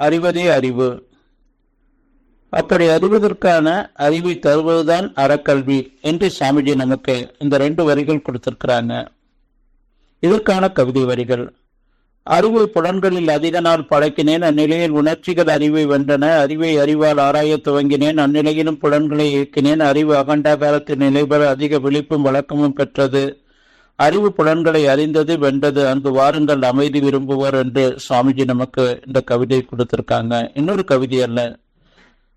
அறிவதே அறிவு. அப்படி அறிவதற்கான அறிவை தருவதுதான் அறக்கல்வி என்று சாமிஜி நமக்கு இந்த ரெண்டு வரிகள் கொடுத்திருக்கிறாங்க. இதற்கான கவிதை வரிகள். அறிவு புலன்களில் அதிக நாள் பழக்கினேன் அந்நிலையில் உணர்ச்சிகள் அறிவை வென்றன. அறிவை அறிவால் ஆராயத் துவங்கினேன் அந்நிலையிலும் புலன்களை இயக்கினேன். அறிவு அகண்டா காலத்தில் நிலைபெற அதிக விழிப்பும் வழக்கமும் பெற்றது. அறிவு புலன்களை அறிந்தது வென்றது. அங்கு வாருங்கள் அமைதி விரும்புவர் என்று சுவாமிஜி நமக்கு இந்த கவிதை கொடுத்திருக்காங்க. இன்னொரு கவிதை அல்ல.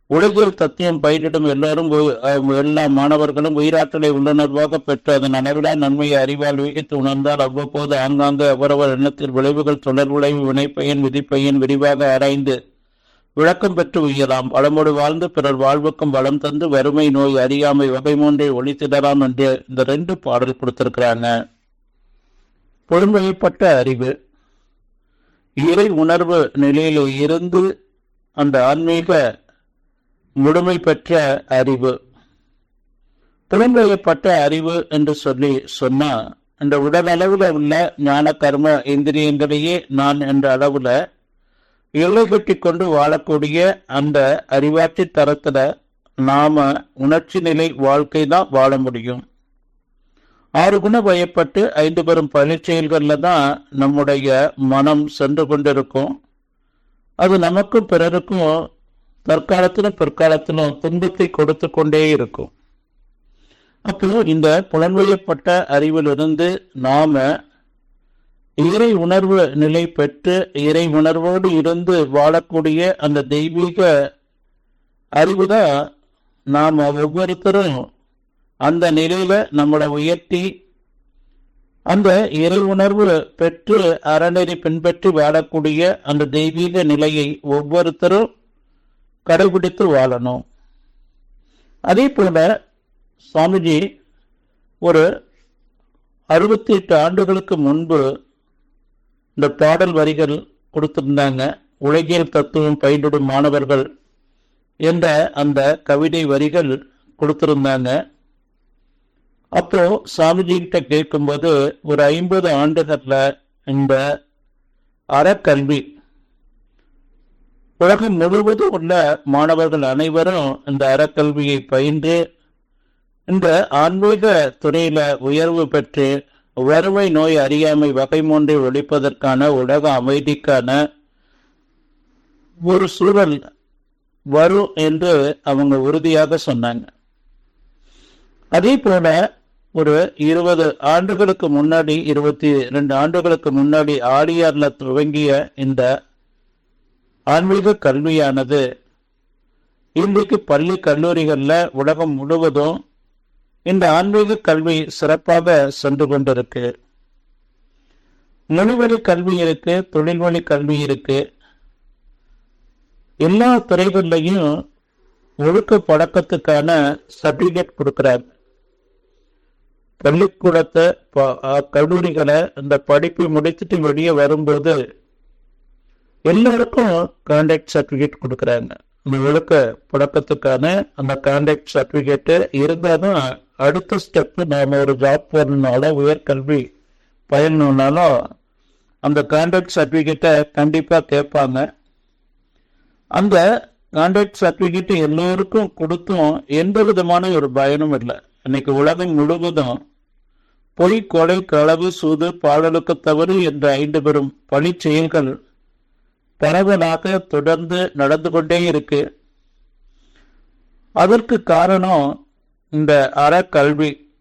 உலகில் தத்தியம் பயிரிடும் எல்லாரும் எல்லா மாணவர்களும் உயிராற்றலை உள்ளுணர்வாக பெற்று அதன் அளவிலா நன்மையை அறிவால் விகித்து உணர்ந்தால் அவ்வப்போது ஆங்காங்கு அவரவர் எண்ணத்தில் விளைவுகள் தொடர் விளைவு வினைப்பையின் விதிப்பையின் விரிவாக ஆராய்ந்து விளக்கம் பெற்று உயலாம் வளமோடு வாழ்ந்து பிறர் வாழ்வுக்கும் வளம் தந்து வறுமை நோய் அறியாமை வகை மூன்றை ஒளித்திடலாம் என்று இந்த ரெண்டு பாடல் கொடுத்திருக்கிறாங்க. பொழுமைப்பட்ட அறிவு இறை உணர்வு நிலையில் இருந்து அந்த ஆன்மீக முழுமை பெற்ற அறிவு. புலம்பெயப்பட்ட அறிவு என்று சொல்லி சொன்னா இந்த உடல் அளவில் உள்ள ஞான கர்ம இந்திரியங்களையே நான் என்ற அளவுல எல்லை கட்டி கொண்டு வாழக்கூடிய அந்த அறிவாற்றி தரத்துல நாம உணர்ச்சி நிலை வாழ்க்கை தான் வாழ முடியும். ஆறு குண பயப்பட்டு ஐந்து பெரும் செயல்களில் தான் நம்முடைய மனம் சென்று கொண்டிருக்கும். அது நமக்கும் பிறருக்கும் தற்காலத்திலும் பிற்காலத்திலும் துன்பத்தை கொடுத்து கொண்டே இருக்கும். அப்போ இந்த புலன்வயப்பட்ட அறிவிலிருந்து நாம இறை உணர்வு நிலை பெற்று இறை உணர்வோடு இருந்து வாழக்கூடிய அந்த தெய்வீக அறிவுதான் நாம் ஒவ்வொருத்தரும் அந்த நிலையில நம்மளை உயர்த்தி அந்த இருள் உணர்வு பெற்று அறநெறி பின்பற்றி வாழக்கூடிய அந்த தெய்வீக நிலையை ஒவ்வொருத்தரும் கடைபிடித்து வாழணும். அதே போல சுவாமிஜி ஒரு அறுபத்தி எட்டு ஆண்டுகளுக்கு முன்பு இந்த பாடல் வரிகள் கொடுத்திருந்தாங்க. உலகியல் தத்துவம் பயின்றிடும் மாணவர்கள் என்ற அந்த கவிதை வரிகள் கொடுத்திருந்தாங்க. அப்போ சாமிஜி கிட்ட கேட்கும்போது ஒரு ஐம்பது ஆண்டுகள்ல இந்த அறக்கல்வி உலகம் முழுவதும் உள்ள மாணவர்கள் அனைவரும் இந்த அறக்கல்வியை பயின்று இந்த ஆன்மீக துறையில உயர்வு பெற்று வறுமை நோய் அறியாமை வகை மூன்றை ஒழிப்பதற்கான உலக அமைதிக்கான ஒரு சூழல் வரும் என்று அவங்க உறுதியாக சொன்னாங்க. அதே போல ஒரு இருபது ஆண்டுகளுக்கு முன்னாடி இருபத்தி ரெண்டு ஆண்டுகளுக்கு முன்னாடி ஆடியார்ல துவங்கிய இந்த ஆன்மீக கல்வியானது இன்றைக்கு பள்ளி கல்லூரிகளில் உலகம் முழுவதும் இந்த ஆன்மீக கல்வி சிறப்பாக சென்று கொண்டிருக்கு. மொழிவழி கல்வி இருக்கு தொழில்வழி கல்வி இருக்கு. எல்லா துறைகள்லையும் ஒழுக்க பழக்கத்துக்கான சர்டிபிகேட் கொடுக்கிறார். பள்ளிக்கூடத்தை கல்லூரிகளை இந்த படிப்பு முடித்துட்டு வெளியே வரும்போது எல்லாருக்கும் கான்டாக்ட் சர்டிஃபிகேட் கொடுக்குறாங்க. இந்த புழக்கத்துக்கான அந்த கான்டாக்ட் சர்டிஃபிகேட்டு இருந்தாலும் அடுத்த ஸ்டெப் நாம ஒரு ஜாப் போடணும்னால உயர்கல்வி பயணம்னாலும் அந்த கான்டாக்ட் சர்டிஃபிகேட்டை கண்டிப்பாக கேட்பாங்க. அந்த கான்டாக்ட் சர்டிபிகேட் எல்லோருக்கும் கொடுத்தும் எந்த விதமான ஒரு பயனும் இல்லை. இன்னைக்கு உலகம் முழுவதும் பொய் கொலை களவு சூது பாடலுக்கு தவறு என்ற ஐந்து பெரும் பழி செயல்கள் பரவலாக தொடர்ந்து நடந்து கொண்டே இருக்கு. அதற்கு காரணம் இந்த அறக்கல்வி.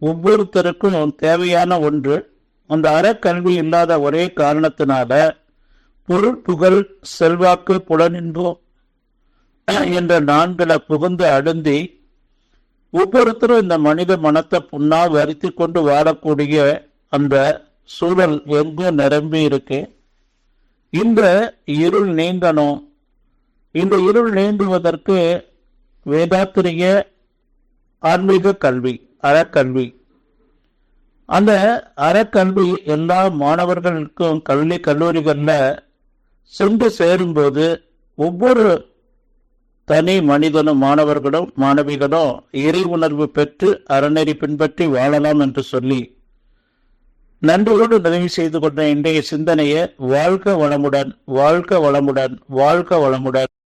ஒவ்வொருத்தருக்கும் தேவையான ஒன்று. அந்த அறக்கல்வி இல்லாத ஒரே காரணத்தினால பொருள் புகழ் செல்வாக்கு புலனின்போ என்ற நான்களை புகுந்து அழுந்தி ஒவ்வொருத்தரும் இந்த மனித மனத்தை புண்ணா வருத்தி கொண்டு வாழக்கூடிய அந்த சூழல் எங்கும் நிரம்பி இருக்கு? இந்த இருள் நீங்கணும் இந்த இருள் நீங்குவதற்கு வேதாத்திரிய ஆன்மீக கல்வி அறக்கல்வி. அந்த அறக்கல்வி எல்லா மாணவர்களுக்கும் கல்வி கல்லூரிகளில் சென்று சேரும்போது ஒவ்வொரு தனி மனிதனும் மாணவர்களும் மாணவிகளும் இறை உணர்வு பெற்று அறநெறி பின்பற்றி வாழலாம் என்று சொல்லி நன்றியோடு நிறைவு செய்து கொண்ட இன்றைய சிந்தனையை வாழ்க வளமுடன் வாழ்க வளமுடன் வாழ்க வளமுடன்.